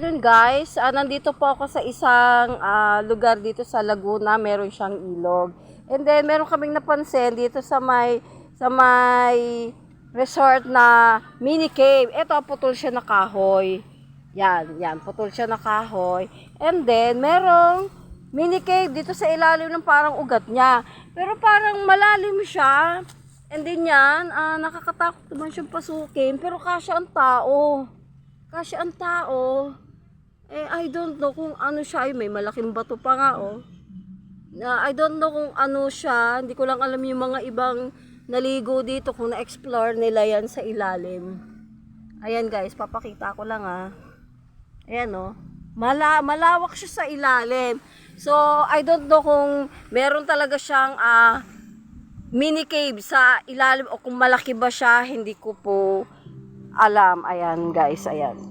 Yun guys, ah, nandito po ako sa isang ah, lugar dito sa Laguna, meron siyang ilog. And then meron kaming napansin dito sa may sa may resort na mini cave. Ito putol siya na kahoy. Yan, yan, putol siya na kahoy. And then merong mini cave dito sa ilalim ng parang ugat niya. Pero parang malalim siya. And then yan, ah, nakakatakot naman siyang pasukin. Pero kasya ang tao. Kasya ang tao. I don't know kung ano siya. Ay, may malaking bato pa nga, oh. Na, I don't know kung ano siya. Hindi ko lang alam yung mga ibang naligo dito kung na-explore nila yan sa ilalim. Ayan guys, papakita ko lang ah. Ayan oh. Mala malawak siya sa ilalim. So, I don't know kung meron talaga siyang ah, mini cave sa ilalim o kung malaki ba siya, hindi ko po alam. Ayan guys, ayan.